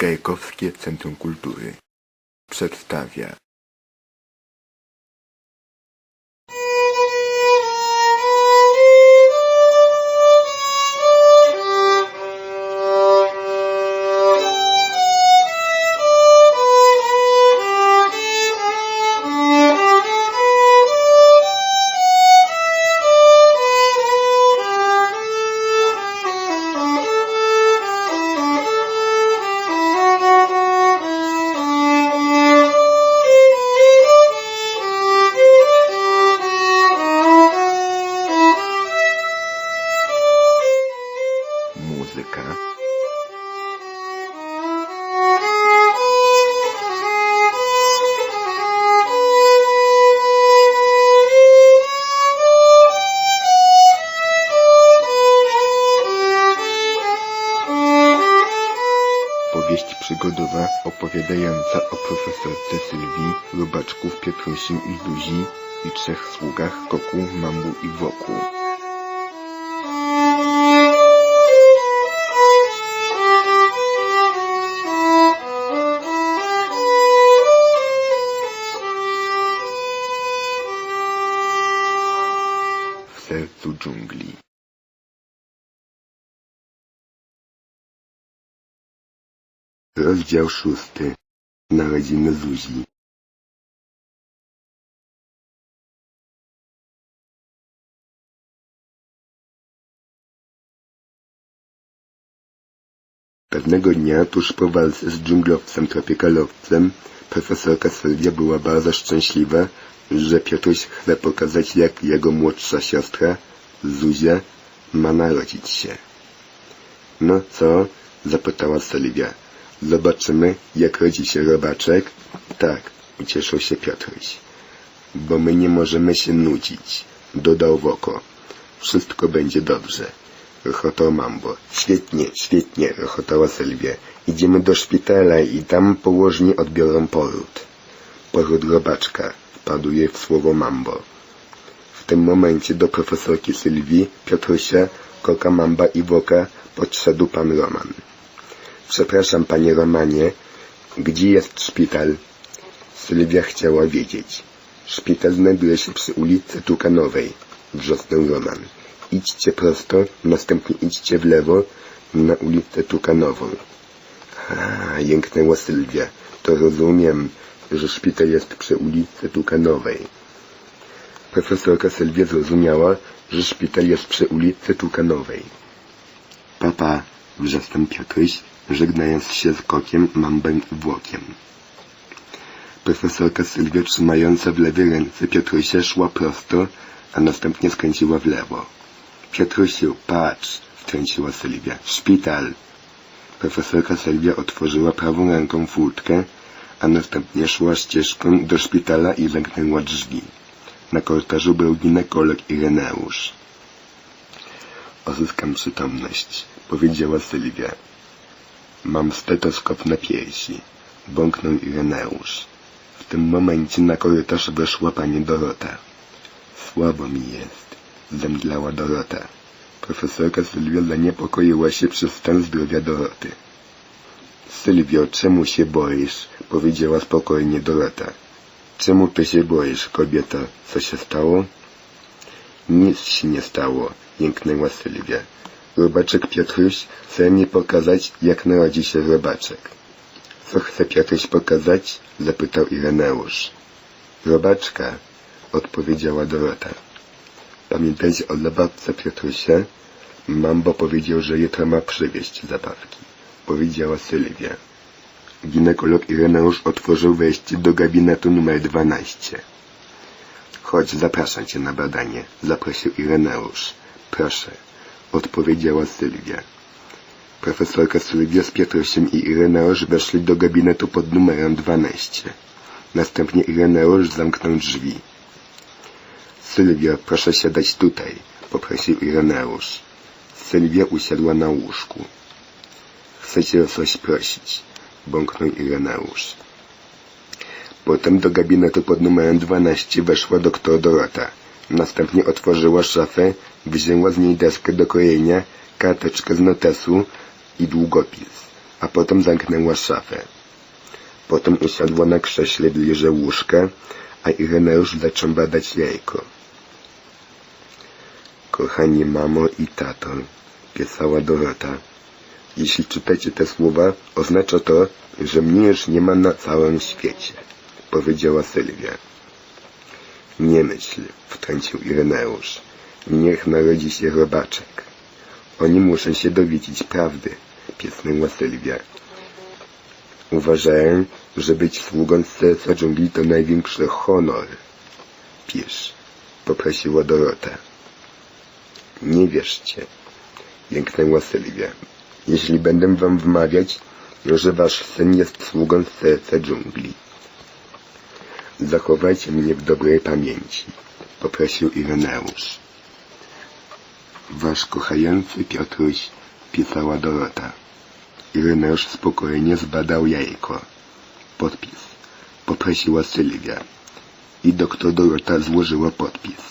Gajkowskie Centrum Kultury przedstawia przygodowa opowiadająca o profesorce Sylwii, robaczków Piotrusiu i Zuzi i trzech sługach Koku, Mambu i Woku. w sercu dżungli. Rozdział szósty. Narodziny Zuzi. Pewnego dnia, tuż po walce z dżunglowcem tropikalowcem, profesorka Sylwia była bardzo szczęśliwa, że Piotruś chce pokazać, jak jego młodsza siostra, Zuzia, ma narodzić się. No co? zapytała Sylwia. Zobaczymy, jak rodzi się robaczek? Tak, ucieszył się Piotruś. Bo my nie możemy się nudzić, dodał Woko. Wszystko będzie dobrze. Rechotał Mambo. Świetnie, świetnie, rechotała Sylwia. Idziemy do szpitala i tam położni odbiorą poród. Poród robaczka, wpadł jej w słowo Mambo. W tym momencie do profesorki Sylwii, Piotrusia, Koka Mamba i Woka podszedł pan Roman. Przepraszam, panie Romanie, gdzie jest szpital? Sylwia chciała wiedzieć. Szpital znajduje się przy ulicy Tukanowej, wrzasnął Roman. Idźcie prosto, następnie idźcie w lewo na ulicę Tukanową. A, jęknęła Sylwia. To rozumiem, że szpital jest przy ulicy Tukanowej. Profesorka Sylwia zrozumiała, że szpital jest przy ulicy Tukanowej. Papa, wrzasnął Piotruś, żegnając się z kokiem, mambem włokiem. Profesorka Sylwia, trzymająca w lewej ręce Piotrusia, szła prosto, a następnie skręciła w lewo. Piotrusiu, patrz, wtrąciła Sylwia. Szpital! Profesorka Sylwia otworzyła prawą ręką furtkę, a następnie szła ścieżką do szpitala i zamknęła drzwi. Na korytarzu był ginekolog Ireneusz. Odzyskam przytomność, powiedziała Sylwia. Mam stetoskop na piersi, bąknął Ireneusz. W tym momencie na korytarz weszła pani Dorota. Słabo mi jest, zemdlała Dorota. Profesorka Sylwia zaniepokoiła się przez stan zdrowia Doroty. Sylwio, czemu się boisz? powiedziała spokojnie Dorota. Czemu ty się boisz, kobieto? Co się stało? Nic się nie stało, jęknęła Sylwia. Robaczek Piotruś chce mi pokazać, jak narodzi się robaczek. Co chce Piotruś pokazać? zapytał Ireneusz. Robaczka, odpowiedziała Dorota. Pamiętajcie o zabawce Piotrusia? Mambo powiedział, że jutro ma przywieźć zabawki, powiedziała Sylwia. Ginekolog Ireneusz otworzył wejście do gabinetu numer 12. Chodź, zapraszam cię na badanie, zaprosił Ireneusz. Proszę, odpowiedziała Sylwia. Profesorka Sylwia z Piotrusiem i Ireneusz weszli do gabinetu pod numerem 12. Następnie Ireneusz zamknął drzwi. Sylwia, proszę siadać tutaj, poprosił Ireneusz. Sylwia usiadła na łóżku. Chcę cię o coś prosić, bąknął Ireneusz. Potem do gabinetu pod numerem 12 weszła doktor Dorota. Następnie otworzyła szafę, wzięła z niej deskę do krojenia, karteczkę z notesu i długopis, a potem zamknęła szafę. Potem usiadła na krześle bliżej łóżka, a Ireneusz zaczął badać jajko. Kochani mamo i tato, pisała Dorota. Jeśli czytacie te słowa, oznacza to, że mnie już nie ma na całym świecie, powiedziała Sylwia. Nie myśl, wtrącił Ireneusz. Niech narodzi się robaczek. Oni muszą się dowiedzieć prawdy, piesnęła Sylwia. Uważałem, że być sługą serca dżungli to największy honor. Pisz, poprosiła Dorota. Nie wierzcie, jęknęła Sylwia. Jeśli będę wam wmawiać, że wasz syn jest sługą serca dżungli. Zachowajcie mnie w dobrej pamięci, poprosił Ireneusz. Wasz kochający Piotruś, pisała Dorota. Ireneusz spokojnie zbadał jajko. Podpis. Poprosiła Sylwia. I doktor Dorota złożyła podpis.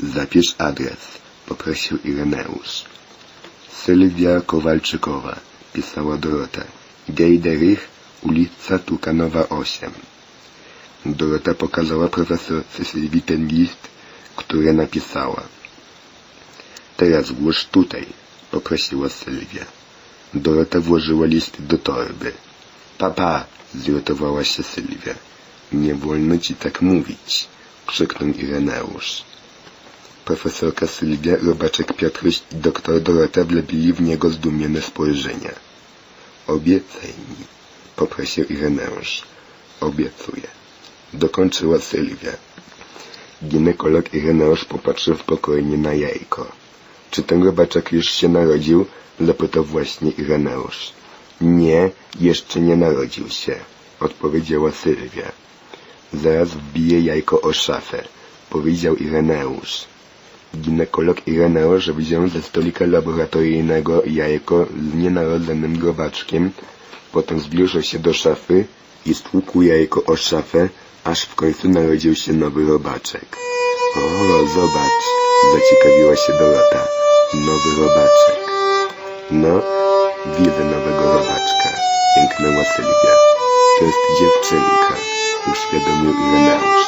Zapisz adres, poprosił Ireneusz. Sylwia Kowalczykowa, pisała Dorota. Gejderich, ulica Tukanowa 8. Dorota pokazała profesorce Sylwii ten list, który napisała. Teraz włóż tutaj, poprosiła Sylwia. Dorota włożyła list do torby. Papa, zirytowała się Sylwia. Nie wolno ci tak mówić, krzyknął Ireneusz. Profesorka Sylwia, robaczek Piotruś i doktor Dorota wlebili w niego zdumione spojrzenia. Obiecaj mi, poprosił Ireneusz. Obiecuję. Dokończyła Sylwia. Ginekolog Ireneusz popatrzył spokojnie na jajko. Czy ten robaczek już się narodził? Zapytał właśnie Ireneusz. Nie, jeszcze nie narodził się, odpowiedziała Sylwia. Zaraz wbije jajko o szafę, powiedział Ireneusz. Ginekolog Ireneusz wziął ze stolika laboratoryjnego jajko z nienarodzonym robaczkiem, potem zbliżył się do szafy i stłukł jajko o szafę, aż w końcu narodził się nowy robaczek. O, zobacz, zaciekawiła się Dorota. Nowy robaczek. No, widzę nowego robaczka, jęknęła Sylwia. To jest dziewczynka, uświadomił Ireneusz.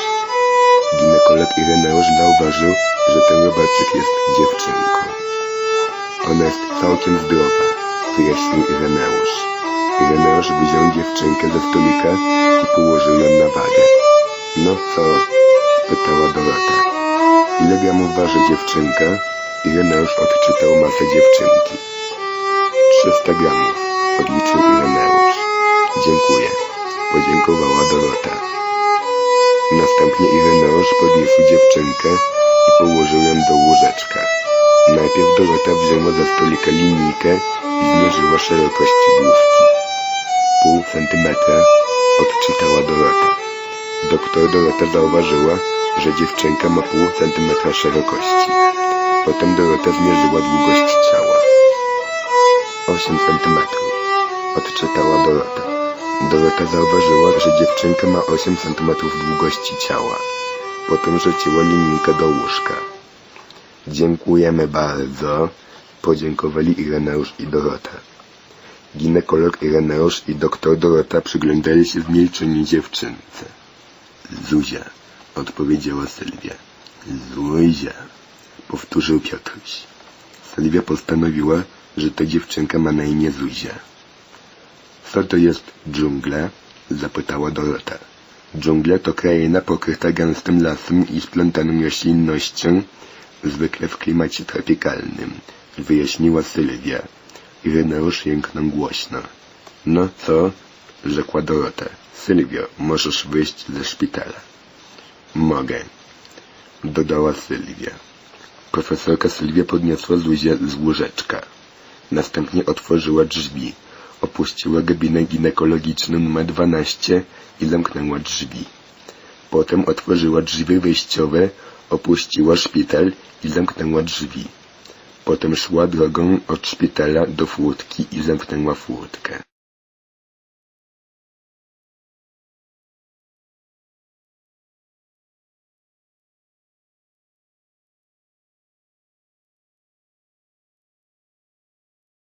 Ginekolog Ireneusz zauważył, że ten robaczek jest dziewczynką. Ona jest całkiem zdrowa, wyjaśnił Ireneusz. Ireneusz wziął dziewczynkę ze stolika i położył ją na wagę. No co? spytała Dorota. Ile gramów waży dziewczynka? Ireneusz odczytał masę dziewczynki. 300 gramów, odliczył Ireneusz. Dziękuję, podziękowała Dorota. Następnie Ireneusz podniósł dziewczynkę i położył ją do łóżeczka. Najpierw Dorota wzięła za stolika linijkę i zmierzyła szerokość główki. Pół centymetra, odczytała Dorota. Doktor Dorota zauważyła, że dziewczynka ma pół centymetra szerokości. Potem Dorota zmierzyła długość ciała. 8 centymetrów, odczytała Dorota. Dorota zauważyła, że dziewczynka ma 8 centymetrów długości ciała. Potem rzuciła linijkę do łóżka. Dziękujemy bardzo, podziękowali Ireneusz i Dorota. Ginekolog Ireneusz i doktor Dorota przyglądali się zmielczeniu dziewczynce. Zuzia, odpowiedziała Sylwia. Zuzia, powtórzył Piotruś. Sylwia postanowiła, że ta dziewczynka ma na imię Zuzia. Co to jest dżungla? zapytała Dorota. Dżungla to kraina pokryta gęstym lasem i splątaną roślinnością, zwykle w klimacie tropikalnym, wyjaśniła Sylwia. Ireneusz jęknął głośno. No co? rzekła Dorota. Sylwio, możesz wyjść ze szpitala. Mogę, dodała Sylwia. Profesorka Sylwia podniosła Zuzię z łóżeczka. Następnie otworzyła drzwi, opuściła gabinet ginekologiczny numer 12 i zamknęła drzwi. Potem otworzyła drzwi wejściowe, opuściła szpital i zamknęła drzwi. Potem szła drogą od szpitala do furtki i zamknęła furtkę.